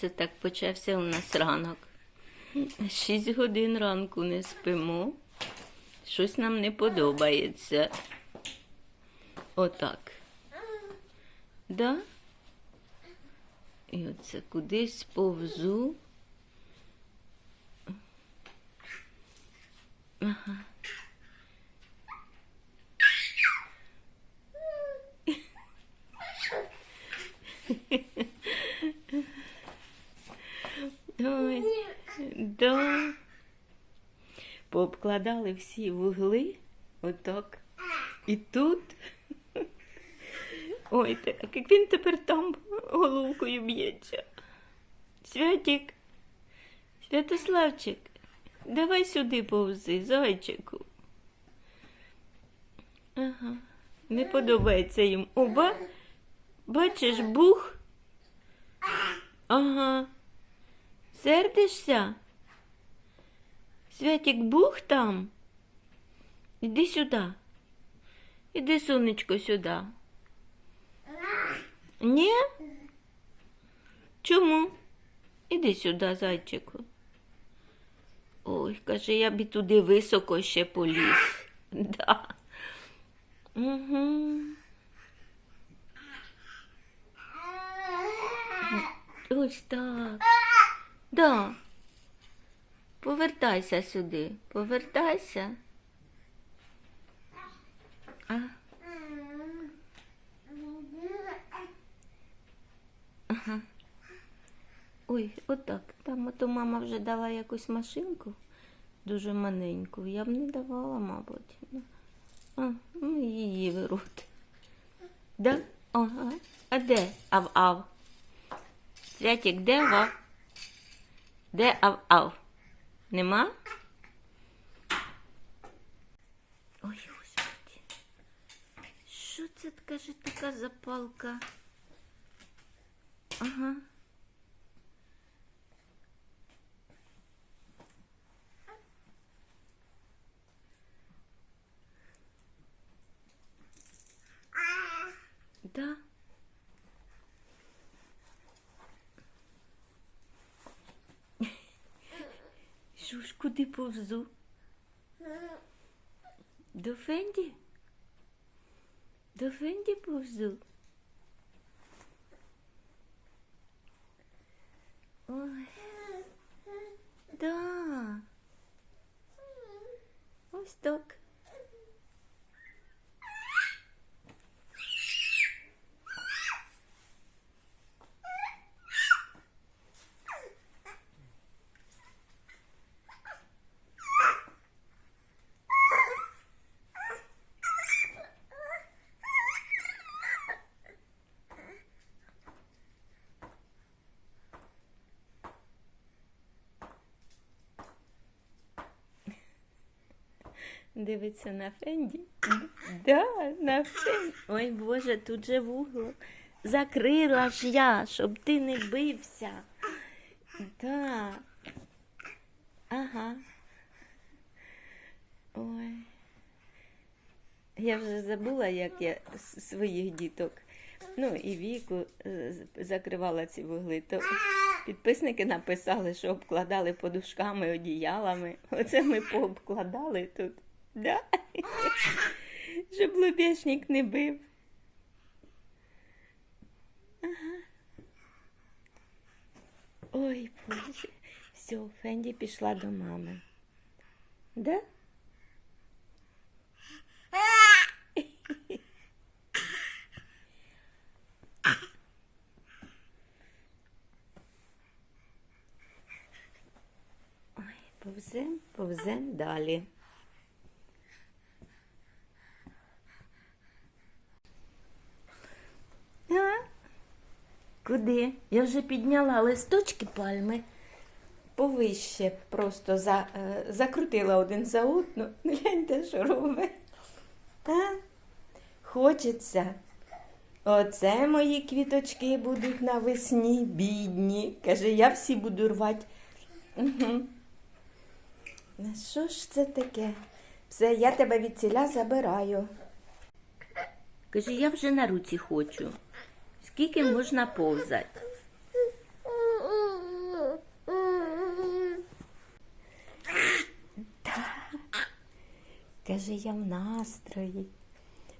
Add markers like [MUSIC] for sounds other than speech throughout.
Це так почався у нас ранок. Шість годин ранку не спимо. Щось нам не подобається. Отак. Да? І оце кудись повзу. Ага. Ой, да. Пообкладали всі вугли. Отак. І тут. [LAUGHS] Ой, як він тепер там головкою б'ється. Святік, Святославчик, давай сюди повзи, зайчику. Ага, не подобається їм. Оба, бачиш, бух. Ага. Сердишся? Святік бух там? Іди сюди. Іди, сонечко, сюди. Ні? Чому? Іди сюди, зайчику. Ой, каже, я б і туди високо ще поліз. [LAUGHS] Да. Угу. Ось так. Да. Повертайся сюди. Повертайся. А? Ага. Ой, отак. Там ото мама вже дала якусь машинку дуже маленьку. Я б не давала, мабуть. А, ну її беруть. Да? Ага. А де ав-ав? Святік, де ав-ав? Де ав-ав? Нема? Ой, господи. Що це каже така запалка? Ага. Да. Що ж куди повзу? До Фенді? До Фенді повзу. Ой. Да. Ось так. Дивиться на Фенді. Да, на Фенді. Ой, Боже, тут же вугло. Закрила ж я, щоб ти не бився. Да. Ага. Ой. Я вже забула, як я своїх діток, ну і віку е, закривала ці вугли. То підписники написали, що обкладали подушками, одіялами. Оце ми пообкладали тут. Да? Щоб лобешник не бив. Ага. Ой, Боже. Все, Фенді пішла до мами. Да? Повзем, повзем далі. А? Куди? Я вже підняла листочки пальми повище, просто за, е, закрутила один за одну. Ну, [LAUGHS] Гляньте, що робить. А? Хочеться. Оце мої квіточки будуть навесні, бідні. Каже, я всі буду рвати. Угу. Що ж це таке? Все, я тебе від ціля забираю. Каже, я вже на руці хочу. Скільки можна повзати? Каже, я в настрої,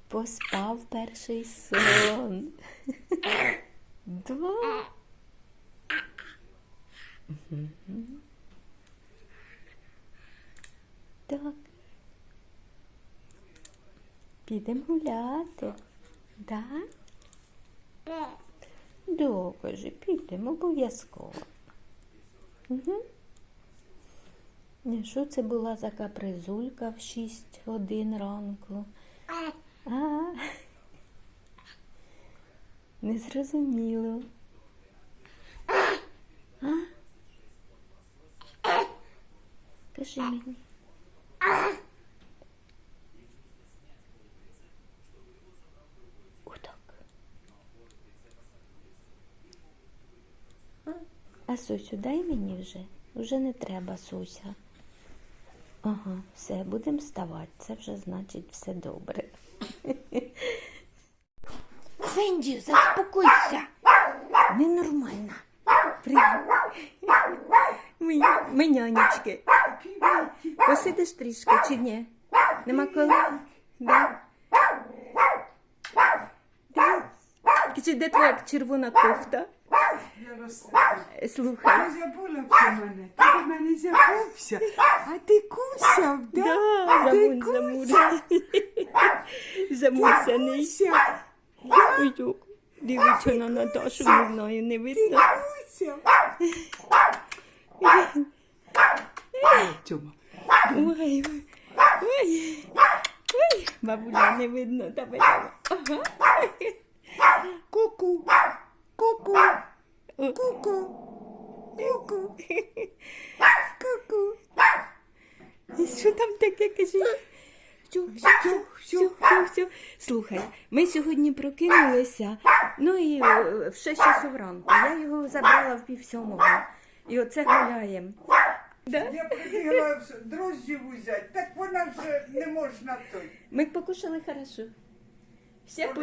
поспав перший сон. Два. Так. Підемо гуляти. Да? Да, каже, підемо обов'язково. Угу. Що це була за капризулька в 6 годин ранку? А, не зрозуміло. А? Кажи мені. Отак. А Сусю, дай мені вже. Вже не треба, Суся. Ага, все, будемо вставати. Це вже значить все добре. Фенді, заспокойся. Ненормальна. Привіт. Ми, нянечки. Посидиш трішки чи ні? Нема коли? Да. Да. Чи де твоя червона кофта? Слухай. Ти забула про мене. Ти до мене забувся. А ти кусав, да? Да, ти кусав. [LAUGHS] Кусав. Ой. Дивіться на Наташу, не знаю, не Ти видно. кусав. Тьома. Ой, ой, ой, бабуля, не видно тебе. Ага. Ку-ку. Ку-ку. Ку-ку. Ку-ку. Ку-ку. І що там таке, кажи? Все, все, все, все, все. Слухай, ми сьогодні прокинулися, ну і е, в 6 часов ранку. Я його забрала в пів сьомого. І оце гуляємо. Да? Я прибігла дрожжів взяти. Так вона вже не можна той. Ми покушали хорошо. Все по...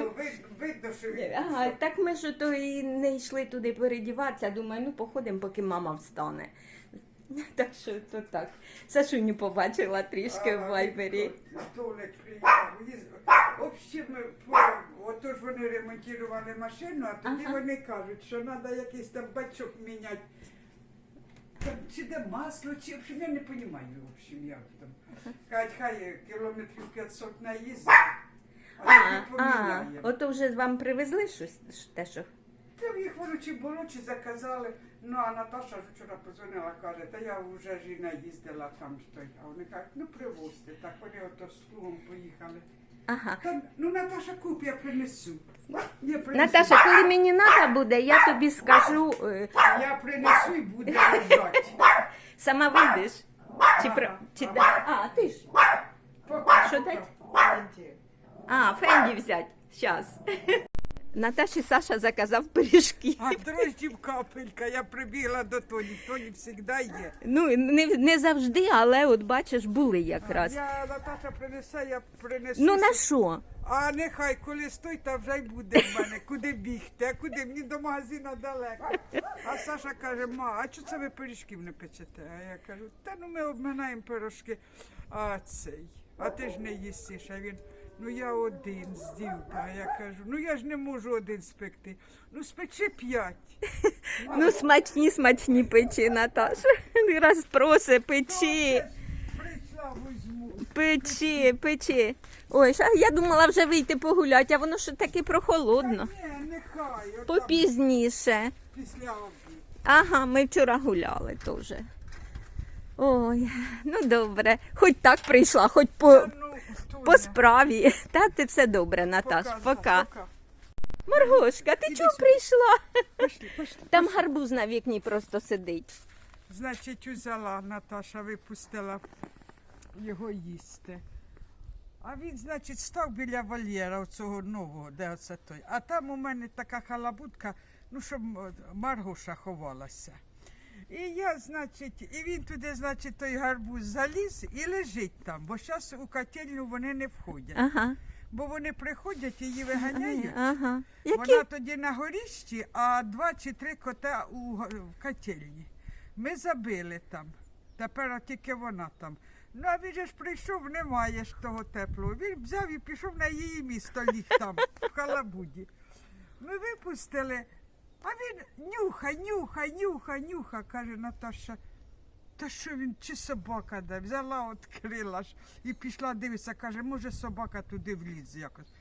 Видно, що він Ага, так ми ж то і не йшли туди передіватися. Думаю, ну походимо, поки мама встане. [LAUGHS] Так що то так. Сашуню побачила трішки в вайбері. Толик приїхав. Взагалі, ми по- отож вони ремонтували машину, а тоді Ага. вони кажуть, що треба якийсь там бачок міняти. Там, чи де масло, чи в общем, я не розумію, в общем, як там. Кажуть, хай кілометрів 500 наїздить, а А, поміняємо. ото вже вам привезли щось ш- те, що. Там їх воно чи було, чи заказали. Ну, а Наташа ж вчора позвонила, каже, та я вже ж і наїздила там стой. А вони кажуть, ну привозьте. Так вони ото з плугом поїхали. Ага. Та, ну, Наташа, куп, я принесу. Я принесу. Наташа, коли мені треба буде, я тобі скажу, е, Я принесу і буде лежати. сама вийдеш. Чи, про... чи... Да- А, ти ж. Пока, Що дать? А, Фенді взять. Щас. [LAUGHS] Наташі Саша заказав пиріжки. А дрожджів капелька, я прибігла до Тоні. Тоні завжди є. Ну, не, не завжди, але от бачиш, були якраз. Я Наташа принесе, я принесу. Ну на що- що? А нехай, коли стой, та вже й буде в мене. Куди бігти, а куди? Мені до магазину далеко. А Саша каже, ма, а чого це ви пиріжків не печете? А я кажу, та ну ми обминаємо пирожки. А цей, а ти ж не їсиш. А він, ну я один з дівка. А я кажу, ну я ж не можу один спекти. Ну спечи п'ять. [LAUGHS] Ну, смачні, смачні печі, Наташа. Раз проси, печі, Прийшла, візьму. печі, печі. Ой, ша- я думала вже вийти погуляти, а воно ж таки прохолодно. Ні, нехай. отам Попізніше. Після обіду. Ага, ми вчора гуляли теж. Ой, ну добре. Хоч так прийшла, хоч по, ну, по справі. Та ти все добре, Наташ. пока, Пока. пока. Маргошка, ти чого прийшла? Пошли, пошли. Там гарбуз на вікні просто сидить. Значить, узяла Наташа, випустила його їсти. А він, значить, став біля вольєра цього нового, де оце той. А там у мене така халабутка, ну, щоб Маргоша ховалася. І я, значить, і він туди, значить, той гарбуз заліз і лежить там, бо зараз у котельню вони не входять. Ага. Бо вони приходять, її виганяють. Ага. Які? Вона тоді на горіщі, а два чи три кота у в котельні. Ми забили там. Тепер тільки вона там. Ну, а він же ж прийшов, немає ж того теплого. Він взяв і пішов на її місто ліг там, в Халабуді. Ми випустили, а він нюха, нюха, нюха, нюха, каже Наташа. Та що він, чи собака де? Взяла, відкрила ж і пішла дивитися, каже, може собака туди вліз якось.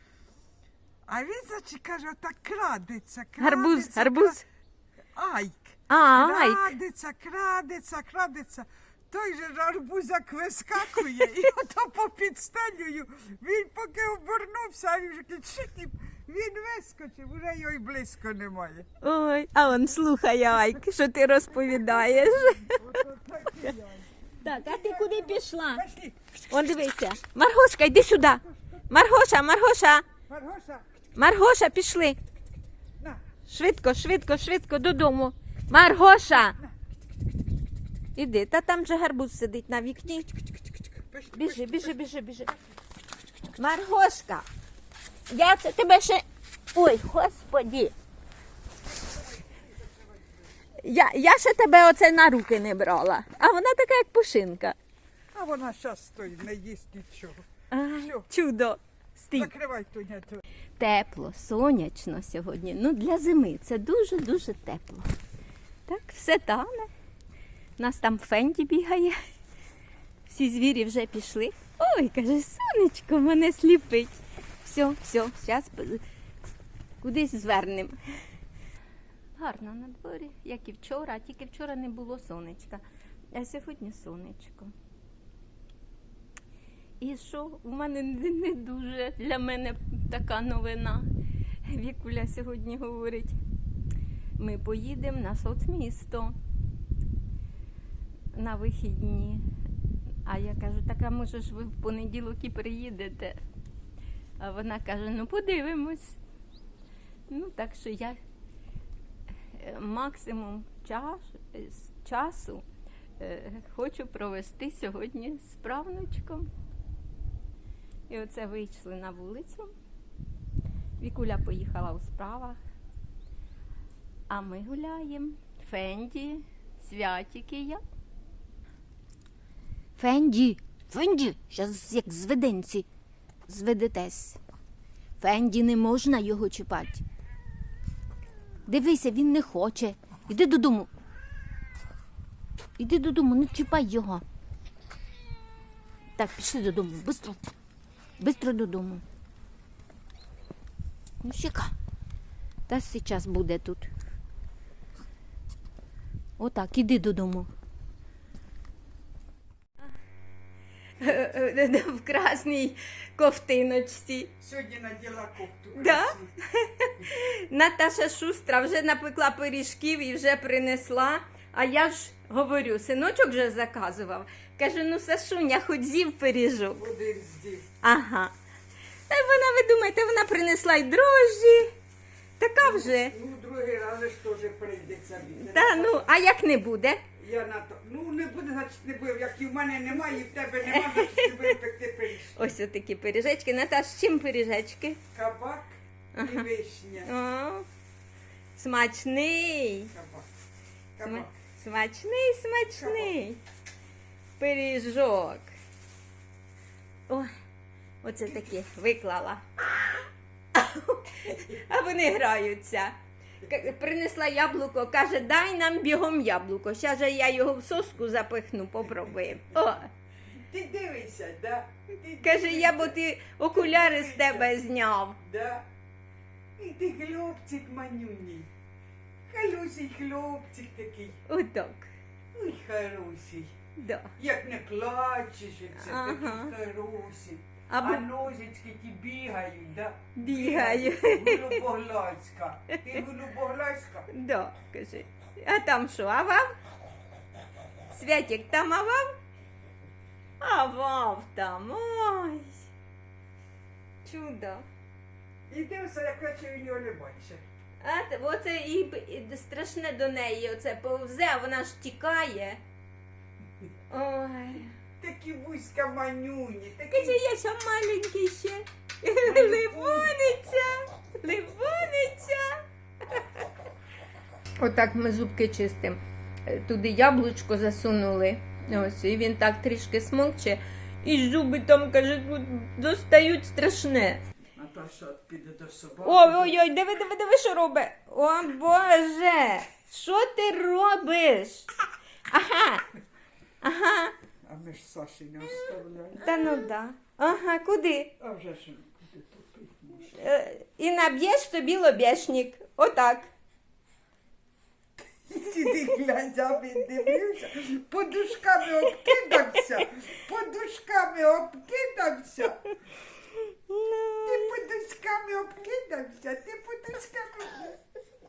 А він, значить, каже, отак крадеться, крадеться. Гарбуз, гарбуз. Айк. А. Крадеться, крадеться, крадеться. Той же ж арбузак вискакує [LAUGHS] і ото попід стелею. Він поки обернувся, а він вже кичить, він вискочив, уже його й близько немає. Ой, а он слухай, Айк, що ти розповідаєш. Ото так і я. Так, а ти куди пішла? Пошли, Он дивися. Маргошка, йди сюди. Маргоша, Маргоша, Маргоша, Маргоша, пішли. на, Швидко, швидко, швидко додому. Маргоша. Іди, та там же гарбуз сидить на вікні. Біжи, біжи, біжи, біжи. Маргошка, я це тебе ще. Ой, господі. Я, я ще тебе оце на руки не брала, а вона така, як пушинка. А вона зараз стоїть, не їсть нічого. Ай, чудо. Стій. Закривай Тоня. Тепло, сонячно сьогодні. Ну, для зими це дуже-дуже тепло. Так, все тане. У нас там Фенді бігає. Всі звірі вже пішли. Ой, каже, сонечко мене сліпить. Все, все, зараз кудись звернемо. Гарно на дворі, як і вчора, тільки вчора не було сонечка, а сьогодні сонечко. І що? У мене не, не дуже для мене така новина. Вікуля сьогодні говорить: ми поїдемо на соцмісто на вихідні. А я кажу, так а може ж ви в понеділок і приїдете? А вона каже: ну подивимось. Ну, так що я е, максимум час, часу е, хочу провести сьогодні з правнучком. І оце вийшли на вулицю. Вікуля поїхала у справах. А ми гуляємо. Фенді, Святік і я. Фенді, Фенді, зараз як зведенці зведетесь. Фенді не можна його чіпати. Дивися, він не хоче. Іди додому. Іди додому, не чіпай його. Так, пішли додому, бистро. Бистро додому. Ну, чека. Та зараз буде тут. Отак, іди додому. В красній ковтиночці. Сьогодні наділа кофту. Да? Наташа Шустра вже напекла пиріжків і вже принесла. А я ж говорю, синочок вже заказував. Кажу, ну Сашуня, хоч з'їв пиріжок. Один здів. Ага. Та й вона, ви думаєте, вона принесла й дрожжі. Така вже. Ну, другий раз ж теж прийдеться. Та ну, а як не буде? Я на то. Ну не буде, значить не буде. Як і в мене немає, і в тебе немає, значить не буде пекти пиріжки. [LAUGHS] Ось отакі пиріжечки. Наташ, з чим пиріжечки? Кабак і вишня. О, смачний. Кабак. Сма- Кабак. Смачний, смачний. Пиріжок. Ой, оце таке виклала. [LAUGHS] А вони граються. Принесла яблуко, каже, дай нам бігом яблуко. Зараз же я його в соску запихну, попробуємо. О, Ти дивися, да? Ти каже, я бо ти окуляри з тебе зняв. Да? І ти хлопчик манюній. Халюсий хлопчик такий. Отак. Ой, хороший. Да. Як не плачеш, і це Ага. такий хороший. А ножички ті бігають, да? Бігаю. Голубоглазька. Ти голубоглазька? Да, каже. А там що, авав? Святік там авав? Авав там. Ой. Чудо. І дивися, як наче він його не. А т- оце і, і страшне до неї, оце повзе, а вона ж тікає. Ой. Такі вузька манюні, Каже, такі. я ще маленький ще. Ливониться, ливониться. Отак ми зубки чистимо. Туди яблучко засунули. Ось, і він так трішки смокче, і зуби там, каже, достають страшне. Наташа піде до собаки. Ой-ой-ой, диви, диви, диви, що робить. О Боже, що ти робиш? Ага. Ага. А ми ж Саші не оставляємо. Та ну да. Ага, куди? А вже ж куди топить може. Е, І наб'єш собі лобешник. Отак. Іди глянь, а він дивився, подушками обкидався, подушками обкидався. Ти подушками обкидався, ти подушками,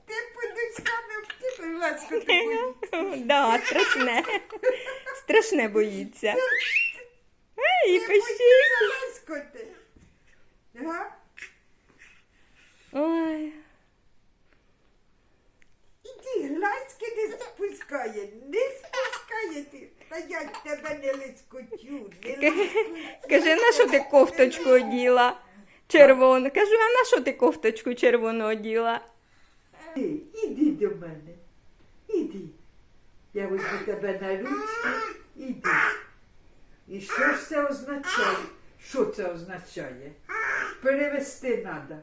ти. Ласка, ти боїшся. Да, страшне. Страшне боїться. Ей. Ага? Ой. Іди, глазки не спускає, не спускає ти. Та я тебе не лискочу, не лискочу. Скажи, на що ти кофточку оділа? Червону. Кажу, а на що ти кофточку червону оділа? Іди, іди до мене. Іди. Я візьму тебе на ручку, Іди. І що ж це означає? Що це означає? Перевести треба.